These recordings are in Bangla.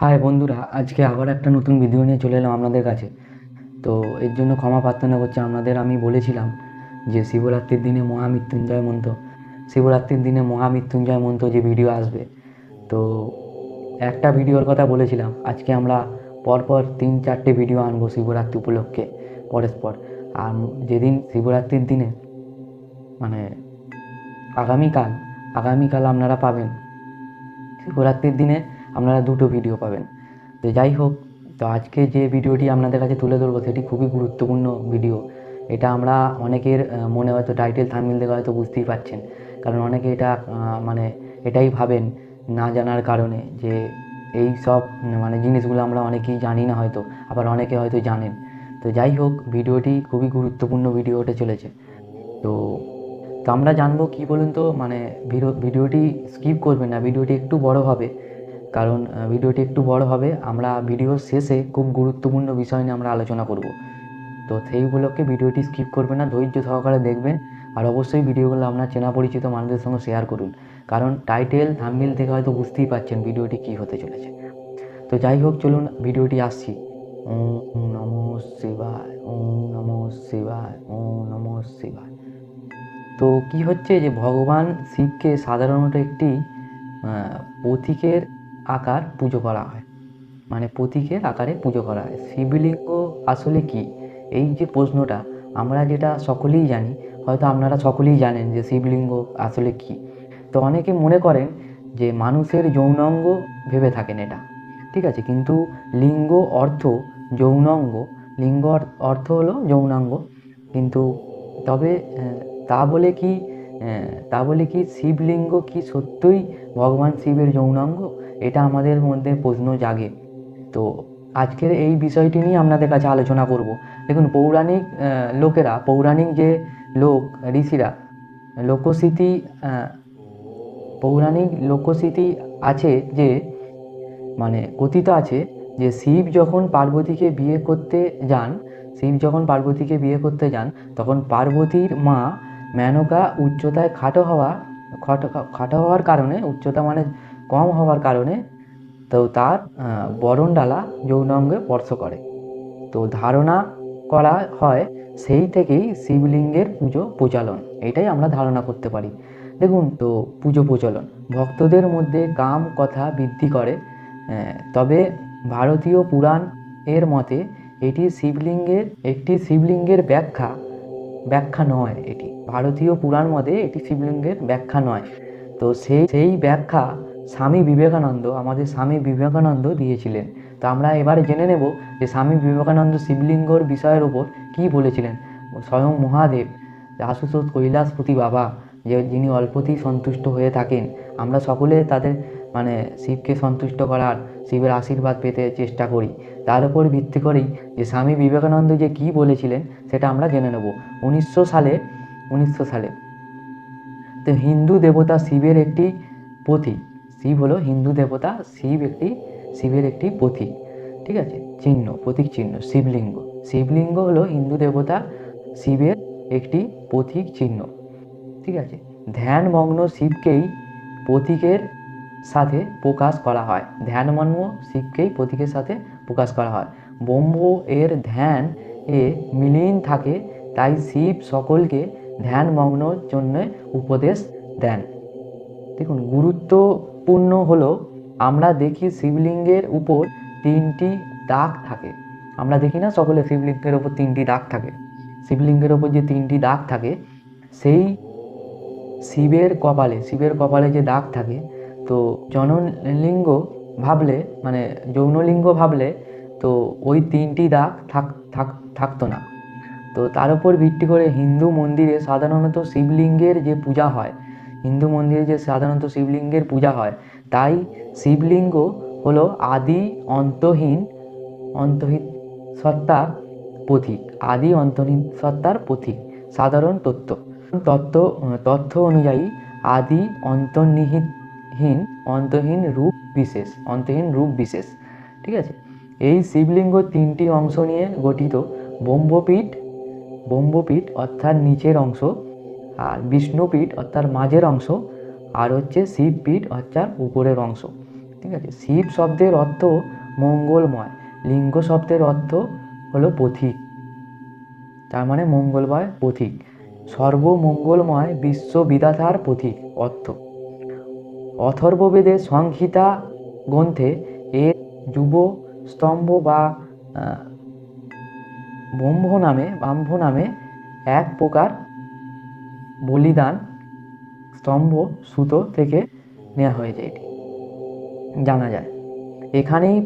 হাই বন্ধুরা, আজকে আবার একটা নতুন ভিডিও নিয়ে চলে এলাম আপনাদের কাছে। তো এর জন্য ক্ষমা প্রার্থনা করছি। আপনাদের আমি বলেছিলাম যে শিবরাত্রির দিনে মহামৃত্যুঞ্জয় মন্ত্র, শিবরাত্রির দিনে মহামৃত্যুঞ্জয় মন্ত্র যে ভিডিও আসবে। তো একটা ভিডিওর কথা বলেছিলাম, আজকে আমরা পরপর তিন চারটে ভিডিও আনব শিবরাত্রি উপলক্ষে পরস্পর আর যেদিন শিবরাত্রির দিনে মানে আগামীকাল আগামীকাল আপনারা পাবেন শিবরাত্রির দিনে আপনারা দুটো ভিডিও পাবেন। তো যাই হোক, তো আজকে যে ভিডিওটি আপনাদের কাছে তুলে ধরবো, সেটি খুবই গুরুত্বপূর্ণ ভিডিও এটা আমরা অনেকের মনে হয়তো টাইটেল থামিল দেখে হয়তো বুঝতেই পারছেন। কারণ অনেকে এটা মানে এটাই ভাবেন না জানার কারণে যে এই সব মানে জিনিসগুলো আমরা অনেকেই জানি না হয়তো, আবার অনেকে হয়তো জানেন। তো যাই হোক ভিডিওটি খুবই গুরুত্বপূর্ণ ভিডিও হতে চলেছে। তো তো আমরা জানব কি বলুন তো মানে ভিডিও ভিডিওটি স্কিপ করবেন না ভিডিওটি একটু বড় হবে। কারণ ভিডিওটি একটু বড় হবে। আমরা ভিডিওর শেষে খুব গুরুত্বপূর্ণ বিষয় নিয়ে আমরা আলোচনা করব। তো সেই উপলক্ষে ভিডিওটি স্কিপ করবেন না, ধৈর্য সহকারে দেখবেন। আর অবশ্যই ভিডিওগুলো আপনার চেনা পরিচিত মানুষদের সঙ্গে শেয়ার করুন। কারণ টাইটেল থাম্বনেল থেকে হয়তো বুঝতেই পারছেন ভিডিওটি কী হতে চলেছে। তো যাই হোক, চলুন ভিডিওটি আসছি। ওম নম শিবায়, ওম নম শিবায়, ওম নম শিবায়। তো কি হচ্ছে যে ভগবান শিবকে সাধারণত একটি প্রতীকের আকার পুজো করা হয়। মানে প্রতীকের আকারে পুজো করা হয়। শিবলিঙ্গ আসলে কি? এই যে প্রশ্নটা, আমরা যেটা সকলেই জানি, হয়তো আপনারা সকলেই জানেন যে শিবলিঙ্গ আসলে কি। তো অনেকে মনে করেন যে মানুষের যৌনাঙ্গ ভেবে থাকেন এটা। ঠিক আছে, কিন্তু লিঙ্গ অর্থ যৌনাঙ্গ, লিঙ্গ অর্থ হলো যৌনাঙ্গ। কিন্তু তবে তা বলে কি তা বলে কি শিবলিঙ্গ কি সত্যই ভগবান শিবের যৌনাঙ্গ? এটা আমাদের মধ্যে প্রশ্ন জাগে। তো আজকের এই বিষয়টি নিয়ে আপনাদের কাছে আলোচনা করব। দেখুন, পৌরাণিক লোকেরা, পৌরাণিক যে লোক, ঋষিরা লোকস্মৃতি পৌরাণিক লোকস্মৃতি আছে যে মানে কথিত আছে যে, শিব যখন পার্বতীকে বিয়ে করতে যান, শিব যখন পার্বতীকে বিয়ে করতে যান, তখন পার্বতীর মা মেনকা উচ্চতায় খাটো হওয়া, খাটো খাটো হওয়ার কারণে, উচ্চতা মানে কম হওয়ার কারণে তো তার বরণডালা যৌনাঙ্গে স্পর্শ করে। তো ধারণা করা হয় সেই থেকেই শিবলিঙ্গের পুজো প্রচলন। এটাই আমরা ধারণা করতে পারি। দেখুন, তো পুজো প্রচলন। ভক্তদের মধ্যে কাম কথা বৃদ্ধি করে তবে ভারতীয় পুরাণ এর মতে এটি শিবলিঙ্গের, একটি শিবলিঙ্গের ব্যাখ্যা ব্যাখ্যা নয় এটি। ভারতীয় পুরাণ মতে এটি শিবলিঙ্গের ব্যাখ্যা নয়। তো সেই সেই ব্যাখ্যা স্বামী বিবেকানন্দ আমাদের স্বামী বিবেকানন্দ দিয়েছিলেন। তো আমরা এবারে জেনে নেব যে স্বামী বিবেকানন্দ শিবলিঙ্গর বিষয়ের ওপর কী বলেছিলেন। স্বয়ং মহাদেব আশুতোষ কৈলাসপতি বাবা, যে যিনি অল্পতেই সন্তুষ্ট হয়ে থাকেন, আমরা সকলে তাদের মানে শিবকে সন্তুষ্ট করার, শিবের আশীর্বাদ পেতে চেষ্টা করি। তার উপর ভিত্তি করেই যে স্বামী বিবেকানন্দ যে কী বলেছিলেন, সেটা আমরা জেনে নেব। উনিশশো সালে উনিশশো সালে, তো হিন্দু দেবতা শিবের একটি প্রতীক শিব হলো হিন্দু দেবতা, শিব একটি, শিবের একটি প্রতীক ঠিক আছে? চিহ্ন প্রতীক চিহ্ন, শিবলিঙ্গ। শিবলিঙ্গ হলো হিন্দু দেবতা, শিবের একটি প্রতীক চিহ্ন, ঠিক আছে? ধ্যানমগ্ন শিবকেই প্রতীকের সাথে প্রকাশ করা হয়। ধ্যানমগ্ন শিবকেই প্রতীকের সাথে প্রকাশ করা হয়। ব্রহ্ম এর ধ্যান এ মিলিন থাকে, তাই শিব সকলকে ধ্যানমগ্নর জন্য উপদেশ দেন। দেখুন গুরুত্বপূর্ণ হলো, আমরা দেখি শিবলিঙ্গের উপর তিনটি দাগ থাকে। আমরা দেখি না সকলে শিবলিঙ্গের ওপর তিনটি দাগ থাকে? শিবলিঙ্গের ওপর যে তিনটি দাগ থাকে, সেই শিবের কপালে শিবের কপালে যে দাগ থাকে, তো জনলিঙ্গ ভাবলে মানে যৌনলিঙ্গ ভাবলে, তো ওই তিনটি দাগ থাক থাক, থাকতো না। তো তার উপর ভিত্তি করে হিন্দু মন্দিরে সাধারণত শিবলিঙ্গের যে পূজা হয় হিন্দু মন্দিরে যে সাধারণত শিবলিঙ্গের পূজা হয়, তাই শিবলিঙ্গ হলো আদি অন্তহীন অন্তহীন সত্তার প্রতীক আদি অন্তহীন সত্তার প্রতীক সাধারণ তত্ত্ব। তত্ত্ব, তথ্য অনুযায়ী আদি অন্তর্নিহিতহীন, অন্তহীন রূপ বিশেষ, অন্তহীন রূপ বিশেষ, ঠিক আছে? এই শিবলিঙ্গ তিনটি অংশ নিয়ে গঠিত ব্রহ্মপীঠ ব্রহ্মপীঠ অর্থাৎ নিচের অংশ আর বিষ্ণুপীঠ অর্থাৎ মাঝের অংশ, আর হচ্ছে শিবপীঠ অর্থাৎ উপরের অংশ। ঠিক আছে? শিব শব্দের অর্থ মঙ্গলময়, লিঙ্গ শব্দের অর্থ হলো পথিক। তার মানে মঙ্গলময় পথিক। সর্বমঙ্গলময় বিশ্ব বিধাতার পথিক অর্থ। অথর্ববেদের সংহিতা গ্রন্থে এর যুব স্তম্ভ বা ব্রহ্ম নামে, ব্রাহ্ম নামে এক প্রকার বলিদান, স্তম্ভ, সুতো থেকে নেওয়া হয়েছে এটি। জানা যায়। এখানেই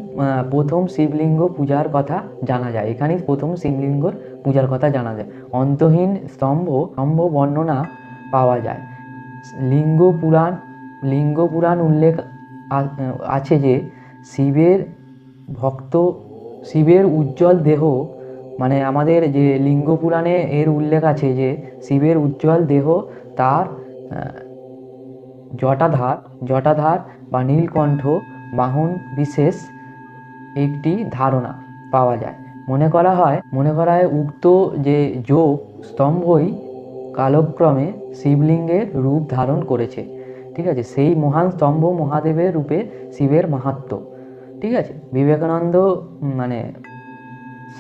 প্রথম শিবলিঙ্গ পূজার কথা জানা যায়। এখানেই প্রথম শিবলিঙ্গর পূজার কথা জানা যায়। অন্তহীন স্তম্ভ স্তম্ভ বর্ণনা পাওয়া যায়। লিঙ্গ পুরাণ লিঙ্গ পুরাণ উল্লেখ আছে যে শিবের ভক্ত, শিবের উজ্জ্বল দেহ মানে আমাদের যে লিঙ্গ পুরাণে এর উল্লেখ আছে যে শিবের উজ্জ্বল দেহ তার জটাধার জটাধার বা নীলকণ্ঠ বাহন বিশেষ একটি ধারণা পাওয়া যায়। মনে করা হয়, মনে করা হয় উক্ত যে যোগ স্তম্ভই কালক্রমে শিবলিঙ্গের রূপ ধারণ করেছে। ঠিক আছে? সেই মহান স্তম্ভ মহাদেবের রূপে শিবের মাহাত্ম্য। ঠিক আছে? বিবেকানন্দ মানে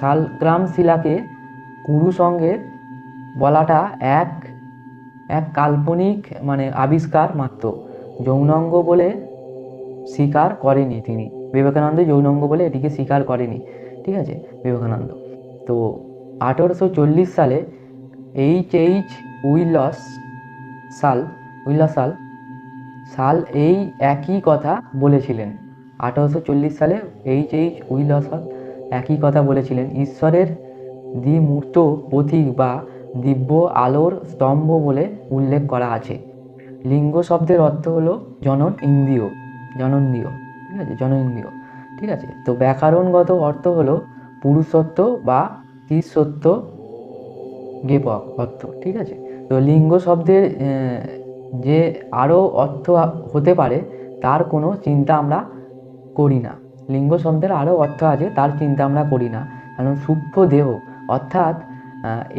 শালগ্রাম শিলাকে কুরু সঙ্গে বলাটা এক এক কাল্পনিক মানে আবিষ্কার মাত্র। যৌনাঙ্গ বলে স্বীকার করেনি তিনি। বিবেকানন্দ যৌনাঙ্গ বলে এটিকে স্বীকার করেনি। ঠিক আছে, বিবেকানন্দ। তো আঠেরোশো চল্লিশ সালে এইচ এইচ উইলস সাল উইলস সাল সাল এই একই কথা বলেছিলেন। আঠারোশো চল্লিশ সালে এইচ এইচ উইলসন একই কথা বলেছিলেন, ঈশ্বরের দ্বিমূর্ত প্রতীক বা দিব্য আলোর স্তম্ভ বলে উল্লেখ করা আছে। লিঙ্গ শব্দের অর্থ হলো জনন ইন্দ্রিয় জনন্দ্রিয় ঠিক আছে? জনইন্দ্রিয় ঠিক আছে? তো ব্যাকরণগত অর্থ হলো পুরুষত্ব বা তিসত্ব জ্ঞেপক অর্থ, ঠিক আছে? তো লিঙ্গ শব্দের যে আরও অর্থ হতে পারে, তার কোনো চিন্তা আমরা করি না। লিঙ্গ শব্দের আরও অর্থ আছে, তার চিন্তা আমরা করি না। কারণ সূক্ষ্ম দেহ, অর্থাৎ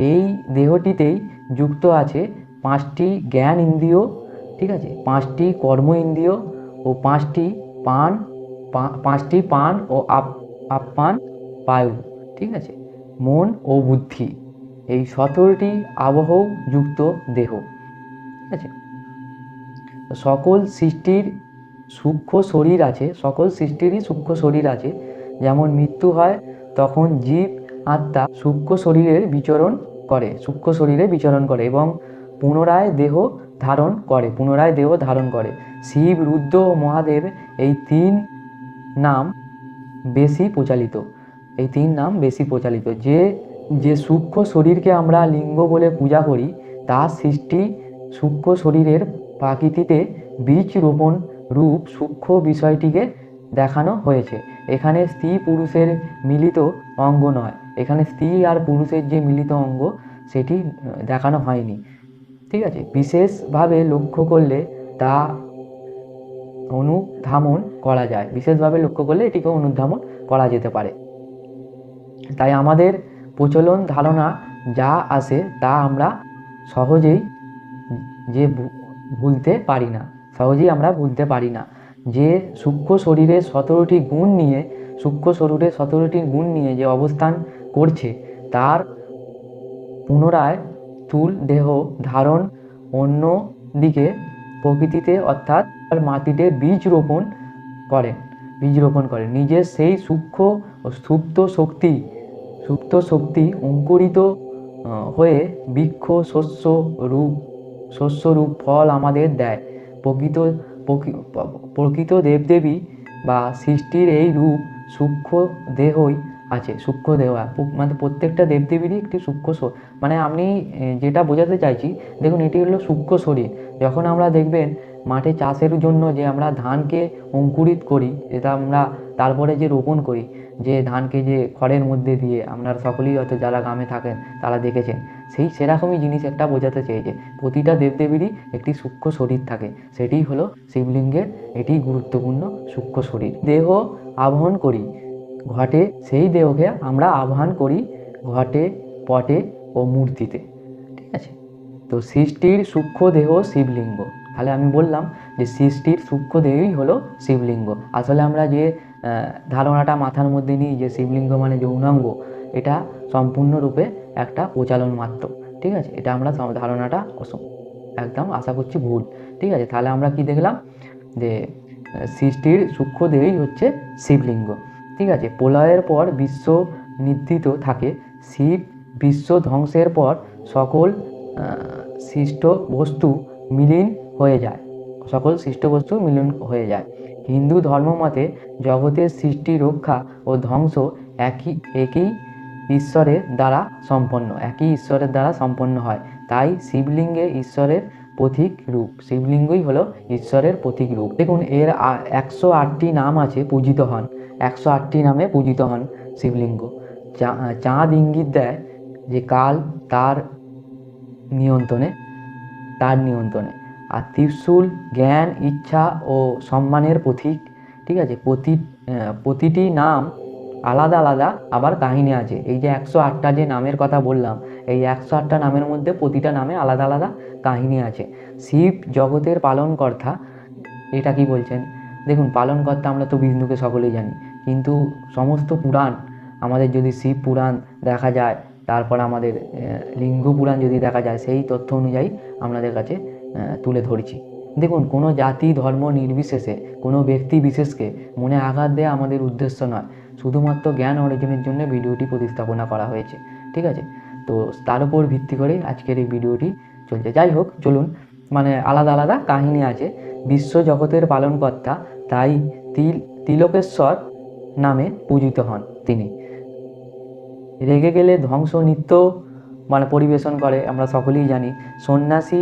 এই দেহটিতেই যুক্ত আছে পাঁচটি জ্ঞান ইন্দ্রিয়, ঠিক আছে? পাঁচটি কর্ম ইন্দ্রিয় ও পাঁচটি পান পাঁচটি পান ও আপ আপ্যান বায়ু, ঠিক আছে? মন ও বুদ্ধি, এই সতেরোটি আবহ যুক্ত দেহ, ঠিক আছে? সকল সৃষ্টির সূক্ষ্ম শরীর আছে, সকল সৃষ্টিরই সূক্ষ্ম শরীর আছে। যেমন মৃত্যু হয়, তখন জীব, আত্মা সূক্ষ্ম শরীরের বিচরণ করে, সূক্ষ্ম শরীরে বিচরণ করে এবং পুনরায় দেহ ধারণ করে, পুনরায় দেহ ধারণ করে। শিব, রুদ্র ও মহাদেব এই তিন নাম বেশি প্রচালিত। এই তিন নাম বেশি প্রচালিত। যে যে সূক্ষ্ম শরীরকে আমরা লিঙ্গ বলে পূজা করি, তার সৃষ্টি সূক্ষ্ম শরীরের প্রাকৃতিতে বীজ রোপণ রূপ সূক্ষ্ম বিষয়টিকে দেখানো হয়েছে। এখানে স্ত্রী পুরুষের মিলিত অঙ্গ নয়। এখানে স্ত্রী আর পুরুষের যে মিলিত অঙ্গ, সেটি দেখানো হয়নি। ঠিক আছে? বিশেষভাবে লক্ষ্য করলে তা অনুধাবন করা যায়। বিশেষভাবে লক্ষ্য করলে এটিকে অনুধাবন করা যেতে পারে। তাই আমাদের প্রচলন ধারণা যা আসে তা আমরা সহজেই যে ভুলতে পারি না। সহজেই আমরা ভুলতে পারি না। যে সূক্ষ্ম শরীরে সতেরোটি গুণ নিয়ে, সূক্ষ্ম শরীরে সতেরোটি গুণ নিয়ে যে অবস্থান করছে, তার পুনরায় স্থূল দেহ ধারণ অন্য দিকে প্রকৃতিতে অর্থাৎ মাটিতে বীজ রোপণ করেন, বীজ রোপণ করেন। নিজের সেই সূক্ষ্ম সুপ্ত শক্তি সুপ্ত শক্তি অঙ্কুরিত হয়ে বৃক্ষ, শস্য রূপ শস্য রূপ, ফল আমাদের দেয়। প্রকৃত প্রকৃত দেবদেবী বা সৃষ্টির এই রূপ সূক্ষ্ম দেহই আছে সূক্ষ্ম দেহ। মানে প্রত্যেকটা দেবদেবীরই একটি সূক্ষ্ম মানে এ, যেটা বোঝাতে চাইছি দেখুন এটি হলো সূক্ষ্ম শরীর। যখন আমরা দেখবেন মাঠে চাষের জন্য যে আমরা ধানকে অঙ্কুরিত করি এটা আমরা তারপরে যে রোপণ করি যে ধানকে যে খড়ের মধ্যে দিয়ে আপনারা সকলেই হয়তো যারা গ্রামে থাকেন তারা দেখেছেন, সেই সেরকমই জিনিস একটা বোঝাতে চেয়েছে। প্রতিটা দেবদেবীরই একটি সূক্ষ্ম শরীর থাকে সেটিই হলো শিবলিঙ্গের এটি গুরুত্বপূর্ণ সূক্ষ্ম শরীর। দেহ আবহন করি, ঘটে সেই দেহকে আমরা আহ্বান করি ঘটে, পটে ও মূর্তিতে। ঠিক আছে? তো সৃষ্টির সূক্ষ্ম দেহ শিবলিঙ্গ। তাহলে আমি বললাম যে সৃষ্টির সূক্ষ্ম দেহই হলো শিবলিঙ্গ। আসলে আমরা যে ধারণাটা মাথার মধ্যে নিই যে শিবলিঙ্গ মানে যৌনাঙ্গ, এটা সম্পূর্ণরূপে একটা প্রচালন মাত্র, ঠিক আছে? এটা আমরা ধারণাটা একদম আশা করছি ভুল, ঠিক আছে? তাহলে আমরা কি দেখলাম? যে সৃষ্টির সূক্ষ্ম দেহই হচ্ছে শিবলিঙ্গ, ঠিক আছে? প্রলয়ের পর বিশ্ব নিদ্রিত থাকে, শিব বিশ্ব ধ্বংসের পর সকল সৃষ্ট বস্তু মিলিন হয়ে যায় সকল সৃষ্ট বস্তু মিলন হয়ে যায়। হিন্দু ধর্মমতে জগতের সৃষ্টি, রক্ষা ও ধ্বংস একই একই ঈশ্বরের দ্বারা সম্পন্ন, একই ঈশ্বরের দ্বারা সম্পন্ন হয়। তাই শিবলিঙ্গে ঈশ্বরের প্রতীক রূপ, শিবলিঙ্গই হলো ঈশ্বরের প্রতীক রূপ। দেখুন, এর একশো আটটি নাম আছে পূজিত হন। একশো আটটি নামে পূজিত হন শিবলিঙ্গ। চাঁদ ইঙ্গিত দেয় যে কাল তার নিয়ন্ত্রণে তার নিয়ন্ত্রণে। আর ত্রিশূল, জ্ঞান, ইচ্ছা ও সম্মানের প্রতীক, ঠিক আছে? প্রতি প্রতিটি নাম আলাদা আলাদা আবার কাহিনী আছে। এই যে একশো আটটা যে নামের কথা বললাম, এই একশো আটটা নামের মধ্যে প্রতিটা নামে আলাদা আলাদা কাহিনী আছে। শিব জগতের পালনকর্তা, এটা কি বলছেন? দেখুন, পালনকর্তা আমরা তো বিষ্ণুকে সকলেই জানি, কিন্তু সমস্ত পুরাণ, আমাদের যদি শিব পুরাণ দেখা যায়, তারপর আমাদের লিঙ্গ পুরাণ যদি দেখা যায়, সেই তথ্য অনুযায়ী আপনাদের কাছে তুলে ধরছি। দেখুন, কোনো জাতি, ধর্ম নির্বিশেষে, কোনো ব্যক্তি বিশেষকে মনে আঘাত দেওয়া আমাদের উদ্দেশ্য নয়। শুধুমাত্র জ্ঞান অর্জনের জন্য ভিডিওটি প্রতিস্থাপনা করা হয়েছে, ঠিক আছে? তো তার উপর ভিত্তি করেই আজকের এই ভিডিওটি চলছে। যাই হোক, চলুন মানে আলাদা আলাদা কাহিনী আছে। বিশ্ব জগতের পালনকর্তা তাই তিল, তিলকেশ্বর নামে পূজিত হন তিনি। রেগে গেলে ধ্বংস, নৃত্য মানে পরিবেশন করে, আমরা সকলেই জানি। সন্ন্যাসী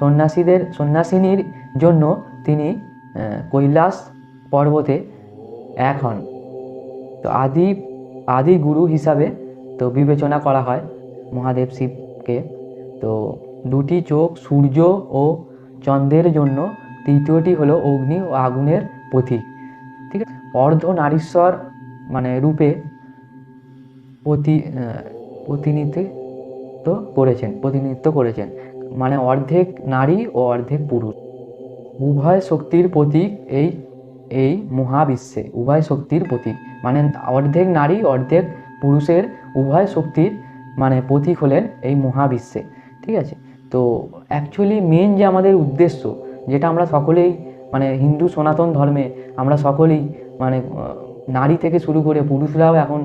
সন্ন্যাসীদের, সন্ন্যাসিনীর জন্য তিনি কৈলাস পর্বতে এক হন। তো আদি আদি গুরু হিসাবে তো বিবেচনা করা হয় মহাদেব শিবকে। তো দুটি চোখ, সূর্য ও চন্দ্রের জন্য তৃতীয়টি হলো অগ্নি ও আগুনের প্রতীক। ঠিক আছে? অর্ধ নারীশ্বর মানে রূপে প্রতি প্রতিনিধিত্ব করেছেন প্রতিনিধিত্ব করেছেন। মানে অর্ধেক নারী ও অর্ধেক পুরুষ। উভয় শক্তির প্রতীক এই এই মহাবিশ্বে, উভয় শক্তির প্রতীক। মানে অর্ধেক নারী, অর্ধেক পুরুষের উভয় শক্তির মানে প্রতীক হলেন এই মহাবিশ্বে। ঠিক আছে? তো অ্যাকচুয়ালি মেন যে আমাদের উদ্দেশ্য, যেটা আমরা সকলেই মানে হিন্দু সনাতন ধর্মে আমরা সকলেই মানে নারী থেকে শুরু করে পুরুষরাও এখন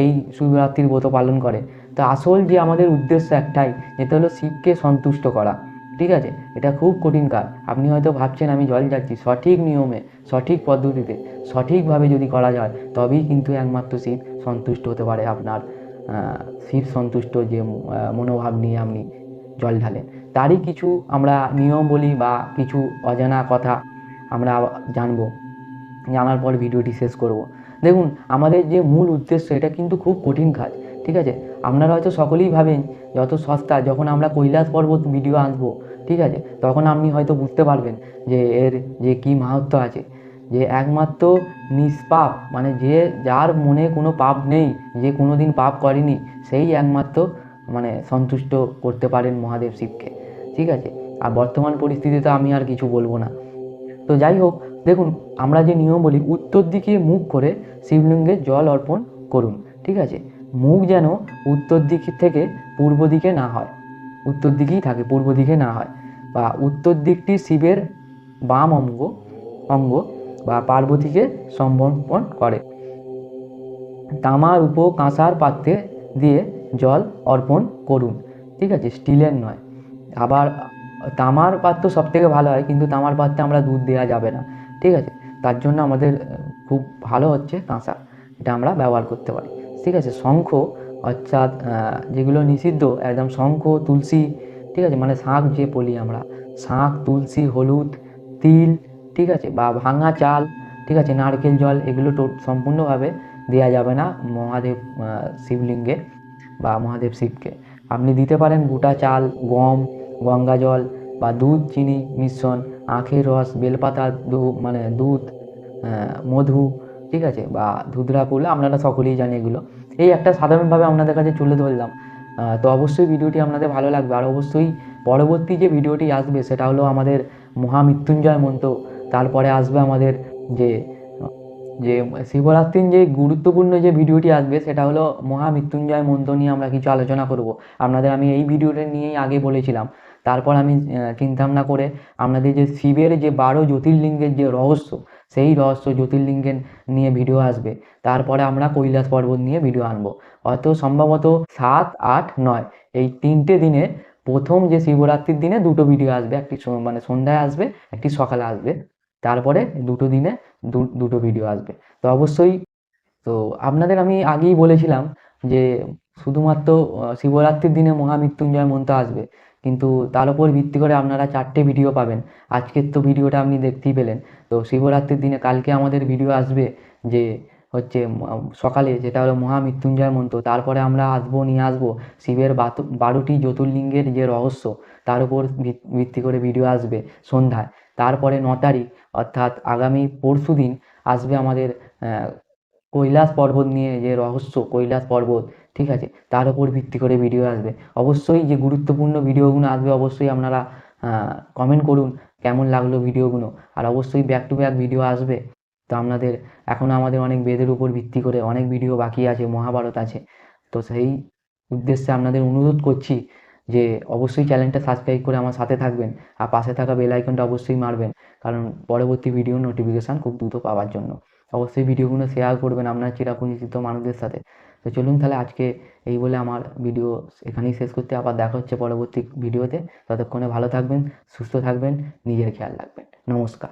এই শিবরাত্রির ব্রত পালন করে। তো আসল যে আমাদের উদ্দেশ্য একটাই, যেটা হলো শিবকে সন্তুষ্ট করা। ঠিক আছে? এটা খুব কঠিন কাজ। আপনি হয়তো ভাবছেন, আমি জল যাচ্ছি সঠিক নিয়মে, সঠিক পদ্ধতিতে, সঠিকভাবে যদি করা যায়, তবেই কিন্তু একমাত্র শিব সন্তুষ্ট হতে পারে আপনার। শিব সন্তুষ্ট যে মনোভাব নিয়ে আপনি জল ঢালেন। তারই কিছু আমরা নিয়ম বলি বা কিছু অজানা কথা আমরা জানব। জানার পর ভিডিওটি শেষ করব। দেখুন, আমাদের যে মূল উদ্দেশ্য, এটা কিন্তু খুব কঠিন কাজ, ঠিক আছে? আপনারা হয়তো সকলেই ভাবেন, যত সস্তা, যখন আমরা কৈলাস পর্বত ভিডিও আনব ঠিক আছে? তখন আপনি হয়তো বুঝতে পারবেন যে এর যে কী মাহাত্ম আছে। যে একমাত্র নিষ্পাপ মানে যে যার মনে কোনো পাপ নেই, যে কোনো দিন পাপ করেনি, সেই একমাত্র মানে সন্তুষ্ট করতে পারেন মহাদেব শিবকে, ঠিক আছে? আর বর্তমান পরিস্থিতিতে আমি আর কিছু বলব না। তো যাই হোক দেখুন, আমরা যে নিয়ম বলি, উত্তর দিকে মুখ করে শিবলিঙ্গে জল অর্পণ করুন, ঠিক আছে? মুখ যেন উত্তর দিক থেকে পূর্ব দিকে না হয়, উত্তর দিকেই থাকে, পূর্ব দিকে না হয়, বা উত্তর দিকটি শিবের বাম অঙ্গ অঙ্গ, বা পার্বতীকে সমর্পণ করে। তামার উপ কাঁসার পাত্রে দিয়ে জল অর্পণ করুন, ঠিক আছে? স্টিলের নয়। আবার, তামার পাত্র সব থেকে ভালো হয়, কিন্তু তামার পাত্রে আমরা দুধ দেওয়া যাবে না। ঠিক আছে? তার জন্য আমাদের খুব ভালো হচ্ছে কাঁসা এটা আমরা ব্যবহার করতে পারি। ঠিক আছে? শঙ্খ, অর্থাৎ যেগুলো নিষিদ্ধ, একদম শঙ্খ, তুলসী, ঠিক আছে? মানে শাঁখ যে বলি আমরা শাঁখ তুলসী, হলুদ, তিল, ঠিক আছে? বা ভাঙা চাল, ঠিক আছে? নারকেল জল, এগুলো সম্পূর্ণভাবে দেওয়া যাবে না মহাদেব শিবলিঙ্গে বা মহাদেব শিবকে। আপনি দিতে পারেন গোটা চাল, গম, গঙ্গা জল বা দুধ, চিনি, মিশ্রণ আখের রস, বেলপাতা, দু মানে দুধ মধু, ঠিক আছে? বা ধুধরা ফুল, আপনারা সকলেই জানি এগুলো। এই একটা সাধারণভাবে আপনাদের কাছে তুলে ধরলাম। তো অবশ্যই ভিডিওটি আপনাদের ভালো লাগবে। আর অবশ্যই পরবর্তী যে ভিডিওটি আসবে, সেটা হলো আমাদের মহামৃত্যুঞ্জয় মন্ত্র। তারপরে আসবে আমাদের যে যে শিবরাত্রির যে গুরুত্বপূর্ণ যে ভিডিওটি আসবে, সেটা হলো মহামৃত্যুঞ্জয় মন্ত্র নিয়ে আমরা কিছু আলোচনা করব। আপনাদের আমি এই ভিডিওটা নিয়েই আগে বলেছিলাম। তারপর আমি চিন্তা ভাবনা করে আপনাদের যে শিবের যে বারো জ্যোতির্লিঙ্গের যে রহস্য, সেই রহস্য জ্যোতির্লিঙ্গের নিয়ে ভিডিও আসবে। তারপরে আমরা কৈলাস পর্বত নিয়ে ভিডিও আনব। হয়তো সম্ভবত সাত, আট, নয়, এই তিনটে দিনে প্রথম যে শিবরাত্রির দিনে দুটো ভিডিও আসবে। একটি মানে সন্ধ্যায় আসবে, একটি সকালে আসবে। তারপরে দুটো দিনে দুটো ভিডিও আসবে। তো অবশ্যই, তো আপনাদের আমি আগেই বলেছিলাম যে, শুধুমাত্র শিবরাত্রির দিনে মহামৃত্যুঞ্জয় মন্ত্র আসবে। কিন্তু তার উপর ভিত্তি করে আপনারা চারটে ভিডিও পাবেন। আজকের তো ভিডিওটা আপনি দেখতেই পেলেন। তো শিবরাত্রির দিনে কালকে আমাদের ভিডিও আসবে যে হচ্ছে সকালে যেটা হলো মহামৃত্যুঞ্জয় মন্ত্র, তারপরে আমরা আসব, নিয়ে আসব শিবের বারোটি জ্যোতির্লিঙ্গের যে রহস্য, তার উপর ভিত- ভিত্তি করে ভিডিও আসবে সন্ধ্যায়। তারপরে ন তারিখ, অর্থাৎ আগামী পরশু দিন আসবে আমাদের কৈলাস পর্বত নিয়ে যে রহস্য, কৈলাস পর্বত। ঠিক আছে? তার উপর ভিত্তি করে ভিডিও আসবে। অবশ্যই যে গুরুত্বপূর্ণ ভিডিওগুলো আসবে, অবশ্যই আপনারা কমেন্ট করুন কেমন লাগল ভিডিওগুলো আর অবশ্যই ব্যাক টু ব্যাক ভিডিও আসবে। তো আপনাদের এখনও আমাদের অনেক বেদের উপর ভিত্তি করে অনেক ভিডিও বাকি আছে, মহাভারত আছে। তো সেই উদ্দেশ্যে আপনাদের অনুরোধ করছি যে অবশ্যই চ্যানেলটা সাবস্ক্রাইব করে আমার সাথে থাকবেন। আর পাশে থাকা বেল আইকনটা অবশ্যই মারবেন। কারণ পরবর্তী ভিডিও নোটিফিকেশান খুব দ্রুত পাওয়ার জন্য। অবশ্যই ভিডিওগুলো শেয়ার করবেন আপনার চিরাপরিচিত মানুষদের সাথে। তো চলুন তাহলে আজকে এই বলে আমার ভিডিও এখানেই শেষ করতে, আবার দেখা হচ্ছে পরবর্তী ভিডিওতে ততক্ষণে ভালো থাকবেন, সুস্থ থাকবেন, নিজের খেয়াল রাখবেন। নমস্কার।